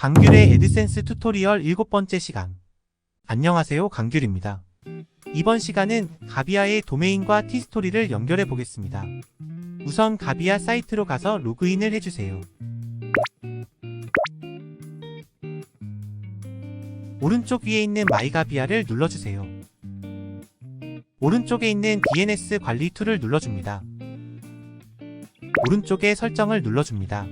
강귤의 애드센스 튜토리얼 일곱 번째 시간. 안녕하세요. 강귤입니다. 이번 시간은 가비아의 도메인과 티스토리를 연결해 보겠습니다. 우선 가비아 사이트로 가서 로그인을 해주세요. 오른쪽 위에 있는 마이가비아를 눌러주세요. 오른쪽에 있는 DNS 관리 툴을 눌러줍니다. 오른쪽에 설정을 눌러줍니다.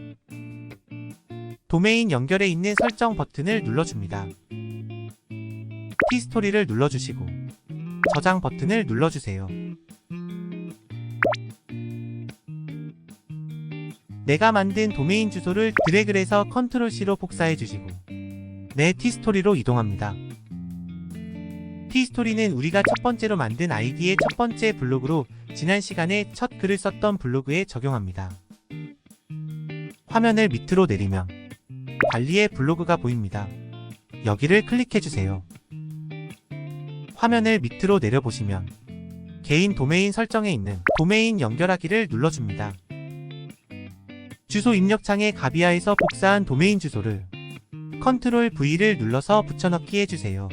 도메인 연결에 있는 설정 버튼을 눌러줍니다. 티스토리를 눌러주시고 저장 버튼을 눌러주세요. 내가 만든 도메인 주소를 드래그를 해서 컨트롤 C로 복사해 주시고 내 티스토리로 이동합니다. 티스토리는 우리가 첫 번째로 만든 아이디의 첫 번째 블로그로 지난 시간에 첫 글을 썼던 블로그에 적용합니다. 화면을 밑으로 내리면 관리의 블로그가 보입니다. 여기를 클릭해 주세요. 화면을 밑으로 내려보시면 개인 도메인 설정에 있는 도메인 연결하기를 눌러줍니다. 주소 입력창에 가비아에서 복사한 도메인 주소를 컨트롤 V를 눌러서 붙여넣기 해주세요.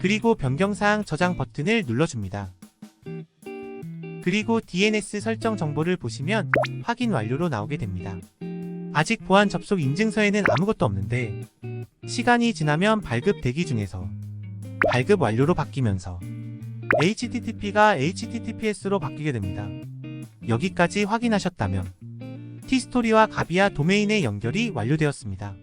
그리고 변경사항 저장 버튼을 눌러줍니다. 그리고 DNS 설정 정보를 보시면 확인 완료로 나오게 됩니다. 아직 보안 접속 인증서에는 아무것도 없는데 시간이 지나면 발급 대기 중에서 발급 완료로 바뀌면서 HTTP가 HTTPS로 바뀌게 됩니다. 여기까지 확인하셨다면 티스토리와 가비아 도메인의 연결이 완료되었습니다.